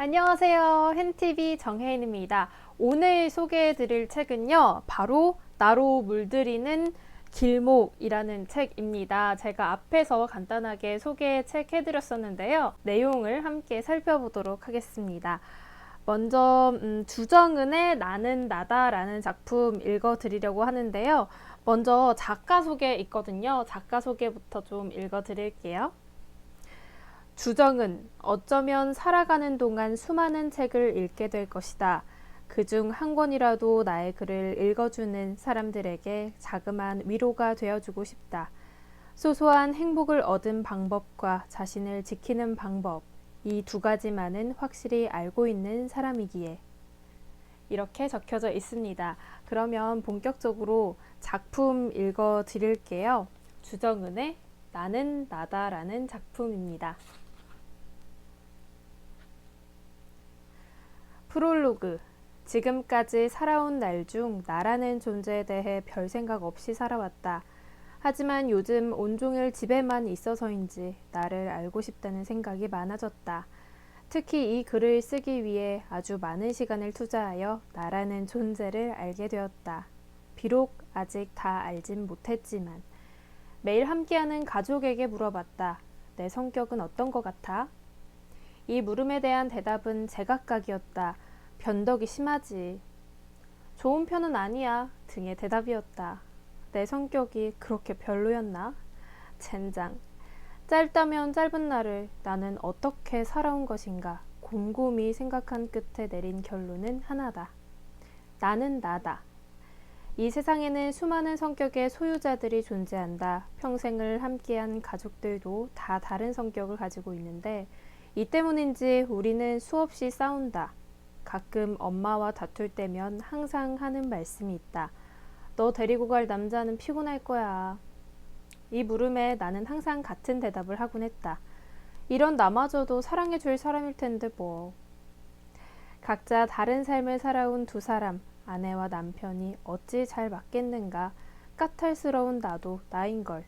안녕하세요. 헨TV 정혜인입니다. 오늘 소개해 드릴 책은요. 바로 나로 물들이는 길목이라는 책입니다. 제가 앞에서 간단하게 소개 책 해드렸었는데요. 내용을 함께 살펴보도록 하겠습니다. 먼저 음, 주정은의 나는 나다라는 작품 읽어드리려고 하는데요. 먼저 작가 소개 있거든요. 작가 소개부터 좀 읽어드릴게요. 주정은 어쩌면 살아가는 동안 수많은 책을 읽게 될 것이다. 그 중 한 권이라도 나의 글을 읽어주는 사람들에게 자그마한 위로가 되어주고 싶다. 소소한 행복을 얻은 방법과 자신을 지키는 방법, 이 두 가지만은 확실히 알고 있는 사람이기에. 이렇게 적혀져 있습니다. 그러면 본격적으로 작품 읽어 드릴게요. 주정은의 나는 나다라는 작품입니다. 프롤로그 지금까지 살아온 날 중 나라는 존재에 대해 별 생각 없이 살아왔다. 하지만 요즘 온종일 집에만 있어서인지 나를 알고 싶다는 생각이 많아졌다. 특히 이 글을 쓰기 위해 아주 많은 시간을 투자하여 나라는 존재를 알게 되었다. 비록 아직 다 알진 못했지만 매일 함께하는 가족에게 물어봤다. 내 성격은 어떤 것 같아? 이 물음에 대한 대답은 제각각이었다. 변덕이 심하지. 좋은 편은 아니야. 등의 대답이었다. 내 성격이 그렇게 별로였나? 젠장. 짧다면 짧은 날을 나는 어떻게 살아온 것인가 곰곰이 생각한 끝에 내린 결론은 하나다. 나는 나다. 이 세상에는 수많은 성격의 소유자들이 존재한다. 평생을 함께한 가족들도 다 다른 성격을 가지고 있는데 이 때문인지 우리는 수없이 싸운다. 가끔 엄마와 다툴 때면 항상 하는 말씀이 있다. 너 데리고 갈 남자는 피곤할 거야. 이 물음에 나는 항상 같은 대답을 하곤 했다. 이런 나마저도 사랑해 줄 사람일 텐데 뭐. 각자 다른 삶을 살아온 두 사람, 아내와 남편이 어찌 잘 맞겠는가 까탈스러운 나도 나인 걸.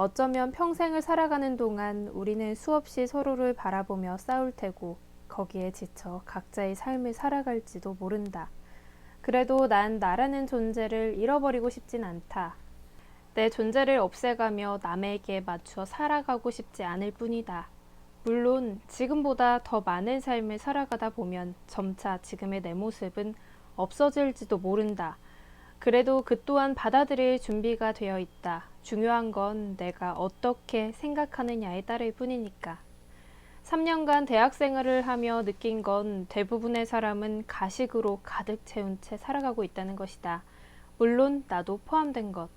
어쩌면 평생을 살아가는 동안 우리는 수없이 서로를 바라보며 싸울 테고 거기에 지쳐 각자의 삶을 살아갈지도 모른다. 그래도 난 나라는 존재를 잃어버리고 싶진 않다. 내 존재를 없애가며 남에게 맞춰 살아가고 싶지 않을 뿐이다. 물론 지금보다 더 많은 삶을 살아가다 보면 점차 지금의 내 모습은 없어질지도 모른다. 그래도 그 또한 받아들일 준비가 되어 있다. 중요한 건 내가 어떻게 생각하느냐에 따를 뿐이니까. 3년간 대학 생활을 하며 느낀 건 대부분의 사람은 가식으로 가득 채운 채 살아가고 있다는 것이다. 물론 나도 포함된 것.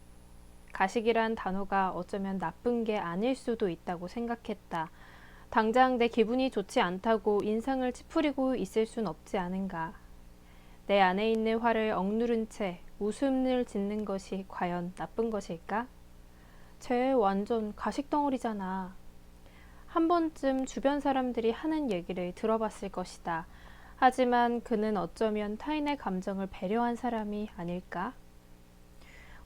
가식이란 단어가 어쩌면 나쁜 게 아닐 수도 있다고 생각했다. 당장 내 기분이 좋지 않다고 인상을 찌푸리고 있을 순 없지 않은가. 내 안에 있는 화를 억누른 채 웃음을 짓는 것이 과연 나쁜 것일까? 쟤 완전 가식 덩어리잖아. 한 번쯤 주변 사람들이 하는 얘기를 들어봤을 것이다. 하지만 그는 어쩌면 타인의 감정을 배려한 사람이 아닐까?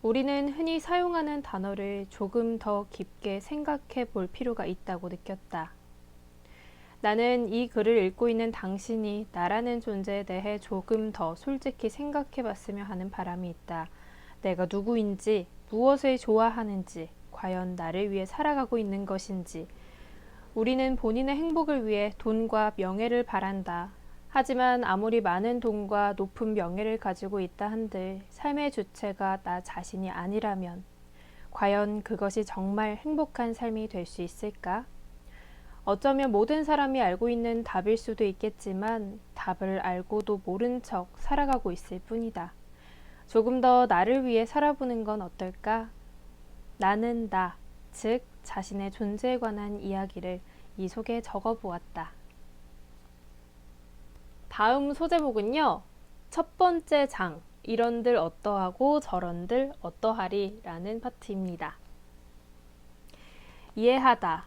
우리는 흔히 사용하는 단어를 조금 더 깊게 생각해 볼 필요가 있다고 느꼈다. 나는 이 글을 읽고 있는 당신이 나라는 존재에 대해 조금 더 솔직히 생각해 봤으면 하는 바람이 있다. 내가 누구인지, 무엇을 좋아하는지, 과연 나를 위해 살아가고 있는 것인지, 우리는 본인의 행복을 위해 돈과 명예를 바란다. 하지만 아무리 많은 돈과 높은 명예를 가지고 있다 한들 삶의 주체가 나 자신이 아니라면 과연 그것이 정말 행복한 삶이 될 수 있을까? 어쩌면 모든 사람이 알고 있는 답일 수도 있겠지만 답을 알고도 모른 척 살아가고 있을 뿐이다. 조금 더 나를 위해 살아보는 건 어떨까? 나는 나, 즉 자신의 존재에 관한 이야기를 이 속에 적어 보았다. 다음 소제목은요. 첫 번째 장, 이런들 어떠하고 저런들 어떠하리 라는 파트입니다. 이해하다,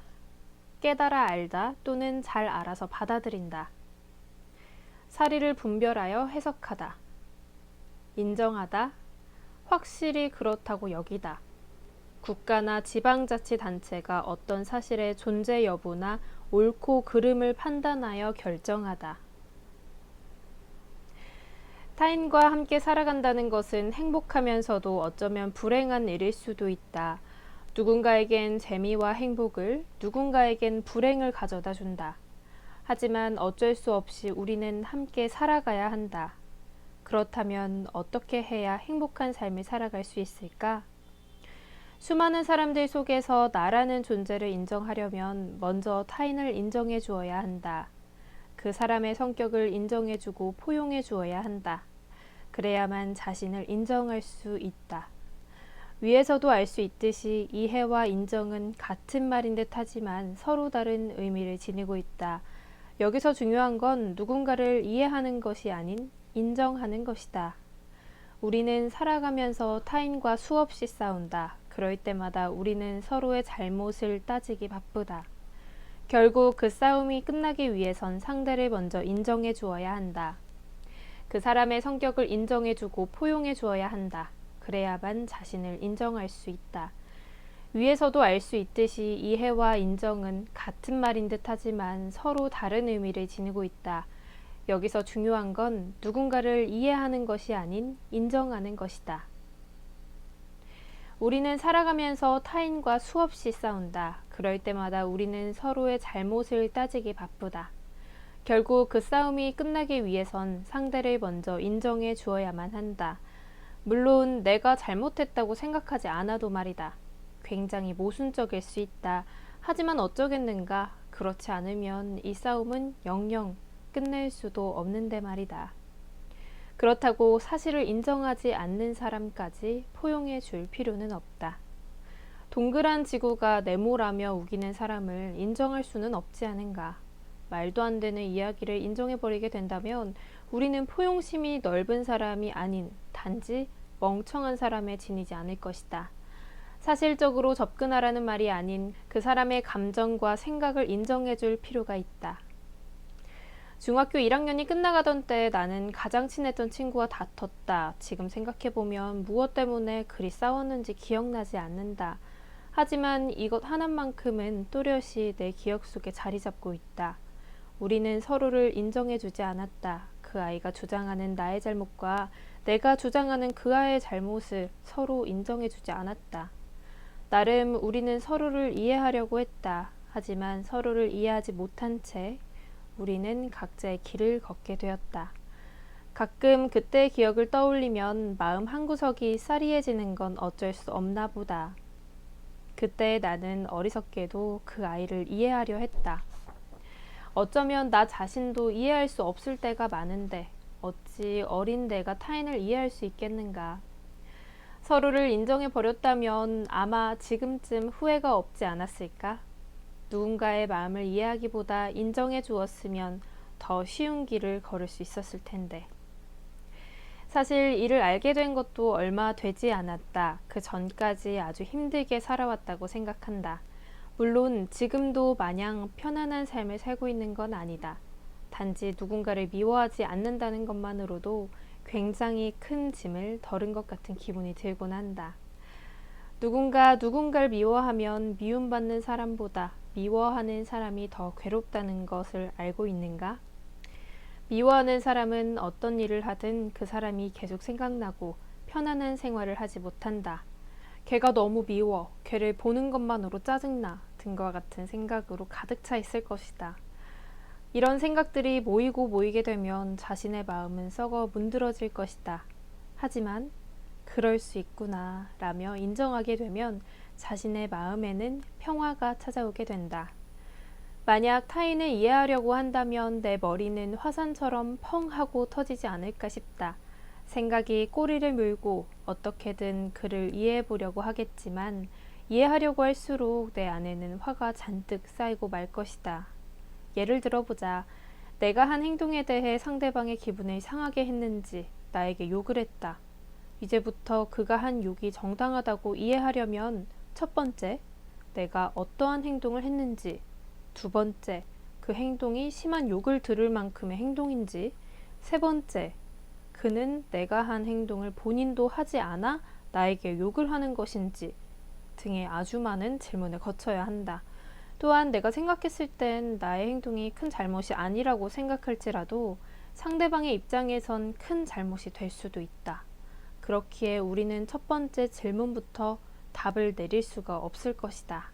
깨달아 알다 또는 잘 알아서 받아들인다. 사리를 분별하여 해석하다. 인정하다, 확실히 그렇다고 여기다. 국가나 지방자치단체가 어떤 사실의 존재 여부나 옳고 그름을 판단하여 결정하다. 타인과 함께 살아간다는 것은 행복하면서도 어쩌면 불행한 일일 수도 있다. 누군가에겐 재미와 행복을, 누군가에겐 불행을 가져다 준다. 하지만 어쩔 수 없이 우리는 함께 살아가야 한다. 그렇다면 어떻게 해야 행복한 삶을 살아갈 수 있을까? 수많은 사람들 속에서 나라는 존재를 인정하려면 먼저 타인을 인정해 주어야 한다. 그 사람의 성격을 인정해 주고 포용해 주어야 한다. 그래야만 자신을 인정할 수 있다. 위에서도 알 수 있듯이 이해와 인정은 같은 말인 듯 하지만 서로 다른 의미를 지니고 있다. 여기서 중요한 건 누군가를 이해하는 것이 아닌 인정하는 것이다. 우리는 살아가면서 타인과 수없이 싸운다. 그럴 때마다 우리는 서로의 잘못을 따지기 바쁘다. 결국 그 싸움이 끝나기 위해선 상대를 먼저 인정해 주어야 한다. 그 사람의 성격을 인정해 주고 포용해 주어야 한다. 그래야만 자신을 인정할 수 있다. 위에서도 알 수 있듯이 이해와 인정은 같은 말인 듯 하지만 서로 다른 의미를 지니고 있다. 여기서 중요한 건 누군가를 이해하는 것이 아닌 인정하는 것이다. 우리는 살아가면서 타인과 수없이 싸운다. 그럴 때마다 우리는 서로의 잘못을 따지기 바쁘다. 결국 그 싸움이 끝나기 위해선 상대를 먼저 인정해 주어야만 한다. 물론 내가 잘못했다고 생각하지 않아도 말이다. 굉장히 모순적일 수 있다. 하지만 어쩌겠는가? 그렇지 않으면 이 싸움은 영영 끝낼 수도 없는데 말이다. 그렇다고 사실을 인정하지 않는 사람까지 포용해 줄 필요는 없다. 동그란 지구가 네모라며 우기는 사람을 인정할 수는 없지 않은가. 말도 안 되는 이야기를 인정해버리게 된다면 우리는 포용심이 넓은 사람이 아닌 단지 멍청한 사람에 지니지 않을 것이다. 사실적으로 접근하라는 말이 아닌 그 사람의 감정과 생각을 인정해 줄 필요가 있다. 중학교 1학년이 끝나가던 때 나는 가장 친했던 친구와 다퉜다. 지금 생각해보면 무엇 때문에 그리 싸웠는지 기억나지 않는다. 하지만 이것 하나만큼은 또렷이 내 기억 속에 자리 잡고 있다. 우리는 서로를 인정해주지 않았다. 그 아이가 주장하는 나의 잘못과 내가 주장하는 그 아이의 잘못을 서로 인정해주지 않았다. 나름 우리는 서로를 이해하려고 했다. 하지만 서로를 이해하지 못한 채 우리는 각자의 길을 걷게 되었다. 가끔 그때의 기억을 떠올리면 마음 한구석이 싸리해지는 건 어쩔 수 없나 보다. 그때 나는 어리석게도 그 아이를 이해하려 했다. 어쩌면 나 자신도 이해할 수 없을 때가 많은데 어찌 어린 내가 타인을 이해할 수 있겠는가. 서로를 인정해 버렸다면 아마 지금쯤 후회가 없지 않았을까? 누군가의 마음을 이해하기보다 인정해 주었으면 더 쉬운 길을 걸을 수 있었을 텐데. 사실 이를 알게 된 것도 얼마 되지 않았다. 그 전까지 아주 힘들게 살아왔다고 생각한다. 물론 지금도 마냥 편안한 삶을 살고 있는 건 아니다. 단지 누군가를 미워하지 않는다는 것만으로도 굉장히 큰 짐을 덜은 것 같은 기분이 들곤 한다. 누군가 누군가를 미워하면 미움받는 사람보다 미워하는 사람이 더 괴롭다는 것을 알고 있는가? 미워하는 사람은 어떤 일을 하든 그 사람이 계속 생각나고 편안한 생활을 하지 못한다. 걔가 너무 미워. 걔를 보는 것만으로 짜증나. 등과 같은 생각으로 가득 차 있을 것이다. 이런 생각들이 모이고 모이게 되면 자신의 마음은 썩어 문드러질 것이다. 하지만 그럴 수 있구나 라며 인정하게 되면 자신의 마음에는 평화가 찾아오게 된다. 만약 타인을 이해하려고 한다면 내 머리는 화산처럼 펑 하고 터지지 않을까 싶다. 생각이 꼬리를 물고 어떻게든 그를 이해해 보려고 하겠지만 이해하려고 할수록 내 안에는 화가 잔뜩 쌓이고 말 것이다. 예를 들어보자. 내가 한 행동에 대해 상대방의 기분을 상하게 했는지 나에게 욕을 했다. 이제부터 그가 한 욕이 정당하다고 이해하려면 첫 번째, 내가 어떠한 행동을 했는지, 두 번째, 그 행동이 심한 욕을 들을 만큼의 행동인지, 세 번째, 그는 내가 한 행동을 본인도 하지 않아 나에게 욕을 하는 것인지 등의 아주 많은 질문을 거쳐야 한다. 또한 내가 생각했을 땐 나의 행동이 큰 잘못이 아니라고 생각할지라도 상대방의 입장에선 큰 잘못이 될 수도 있다. 그렇기에 우리는 첫 번째 질문부터 답을 내릴 수가 없을 것이다.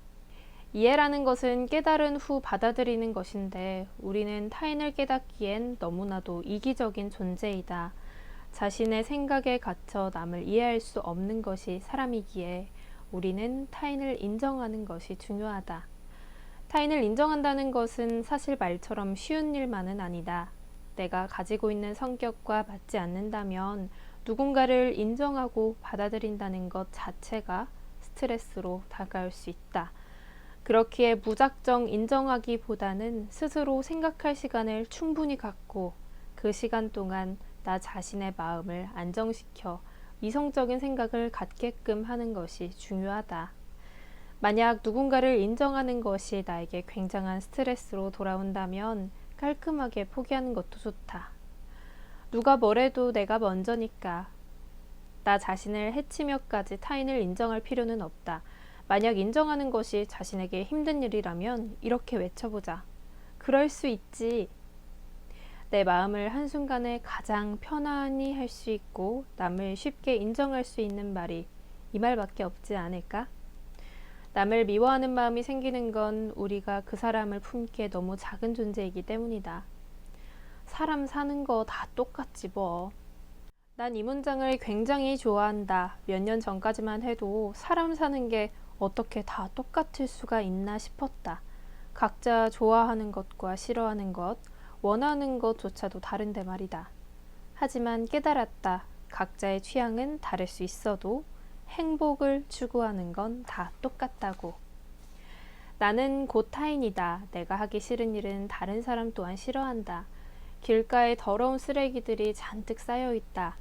이해라는 것은 깨달은 후 받아들이는 것인데 우리는 타인을 깨닫기엔 너무나도 이기적인 존재이다. 자신의 생각에 갇혀 남을 이해할 수 없는 것이 사람이기에 우리는 타인을 인정하는 것이 중요하다. 타인을 인정한다는 것은 사실 말처럼 쉬운 일만은 아니다. 내가 가지고 있는 성격과 맞지 않는다면 누군가를 인정하고 받아들인다는 것 자체가 스트레스로 다가올 수 있다. 그렇기에 무작정 인정하기보다는 스스로 생각할 시간을 충분히 갖고 그 시간 동안 나 자신의 마음을 안정시켜 이성적인 생각을 갖게끔 하는 것이 중요하다. 만약 누군가를 인정하는 것이 나에게 굉장한 스트레스로 돌아온다면 깔끔하게 포기하는 것도 좋다. 누가 뭐래도 내가 먼저니까. 나 자신을 해치며까지 타인을 인정할 필요는 없다. 만약 인정하는 것이 자신에게 힘든 일이라면 이렇게 외쳐보자. 그럴 수 있지. 내 마음을 한순간에 가장 편안히 할 수 있고 남을 쉽게 인정할 수 있는 말이 이 말밖에 없지 않을까? 남을 미워하는 마음이 생기는 건 우리가 그 사람을 품기에 너무 작은 존재이기 때문이다. 사람 사는 거 다 똑같지 뭐. 난 이 문장을 굉장히 좋아한다. 몇 년 전까지만 해도 사람 사는 게 어떻게 다 똑같을 수가 있나 싶었다. 각자 좋아하는 것과 싫어하는 것, 원하는 것조차도 다른데 말이다. 하지만 깨달았다. 각자의 취향은 다를 수 있어도 행복을 추구하는 건 다 똑같다고. 나는 곧 타인이다. 내가 하기 싫은 일은 다른 사람 또한 싫어한다. 길가에 더러운 쓰레기들이 잔뜩 쌓여 있다.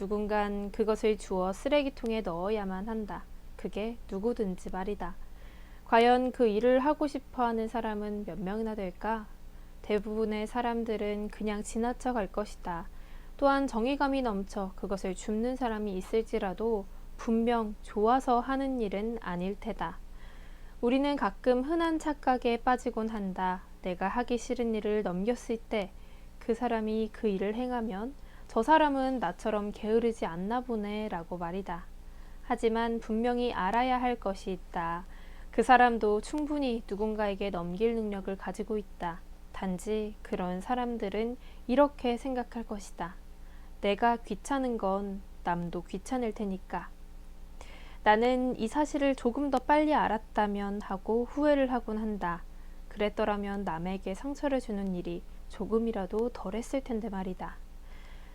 누군간 그것을 주워 쓰레기통에 넣어야만 한다. 그게 누구든지 말이다. 과연 그 일을 하고 싶어 하는 사람은 몇 명이나 될까? 대부분의 사람들은 그냥 지나쳐 갈 것이다. 또한 정의감이 넘쳐 그것을 줍는 사람이 있을지라도 분명 좋아서 하는 일은 아닐 테다. 우리는 가끔 흔한 착각에 빠지곤 한다. 내가 하기 싫은 일을 넘겼을 때 그 사람이 그 일을 행하면 저 사람은 나처럼 게으르지 않나 보네 라고 말이다. 하지만 분명히 알아야 할 것이 있다. 그 사람도 충분히 누군가에게 넘길 능력을 가지고 있다. 단지 그런 사람들은 이렇게 생각할 것이다. 내가 귀찮은 건 남도 귀찮을 테니까. 나는 이 사실을 조금 더 빨리 알았다면 하고 후회를 하곤 한다. 그랬더라면 남에게 상처를 주는 일이 조금이라도 덜 했을 텐데 말이다.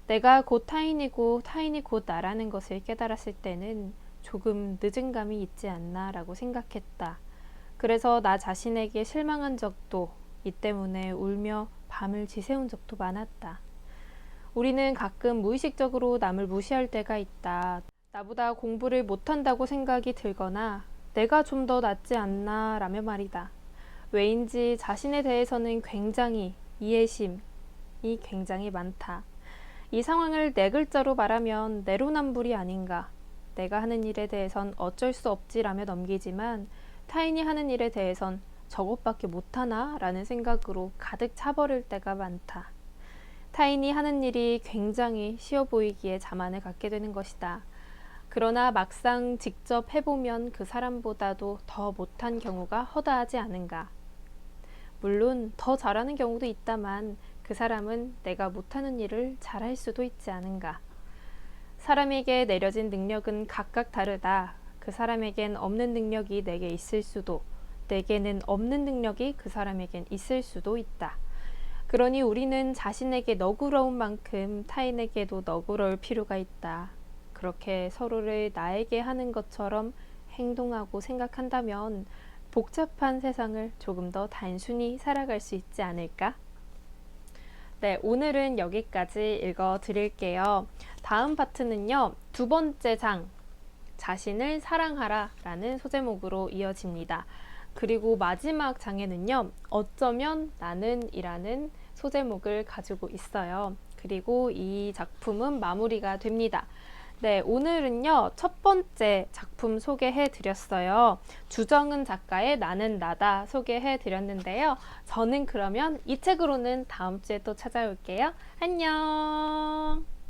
내가 곧 타인이고 타인이 곧 나라는 것을 깨달았을 때는 조금 늦은 감이 있지 않나라고 생각했다. 그래서 나 자신에게 실망한 적도 이 때문에 울며 밤을 지새운 적도 많았다. 우리는 가끔 무의식적으로 남을 무시할 때가 있다. 나보다 공부를 못한다고 생각이 들거나 내가 좀 더 낫지 않나 라며 말이다. 왜인지 자신에 대해서는 굉장히 이해심이 굉장히 많다. 이 상황을 네 글자로 말하면 내로남불이 아닌가. 내가 하는 일에 대해선 어쩔 수 없지라며 넘기지만 타인이 하는 일에 대해선 저것밖에 못하나? 라는 생각으로 가득 차버릴 때가 많다. 타인이 하는 일이 굉장히 쉬워 보이기에 자만을 갖게 되는 것이다. 그러나 막상 직접 해보면 그 사람보다도 더 못한 경우가 허다하지 않은가. 물론 더 잘하는 경우도 있다만 그 사람은 내가 못하는 일을 잘할 수도 있지 않은가. 사람에게 내려진 능력은 각각 다르다. 그 사람에겐 없는 능력이 내게 있을 수도, 내게는 없는 능력이 그 사람에겐 있을 수도 있다. 그러니 우리는 자신에게 너그러운 만큼 타인에게도 너그러울 필요가 있다. 그렇게 서로를 나에게 하는 것처럼 행동하고 생각한다면 복잡한 세상을 조금 더 단순히 살아갈 수 있지 않을까? 네, 오늘은 여기까지 읽어 드릴게요. 다음 파트는요, 두 번째 장, 자신을 사랑하라 라는 소제목으로 이어집니다. 그리고 마지막 장에는요, 어쩌면 나는 이라는 소제목을 가지고 있어요. 그리고 이 작품은 마무리가 됩니다. 네, 오늘은요, 첫 번째 작품 소개해 드렸어요. 주정은 작가의 나는 나다 소개해 드렸는데요. 저는 그러면 이 책으로는 다음 주에 또 찾아올게요. 안녕!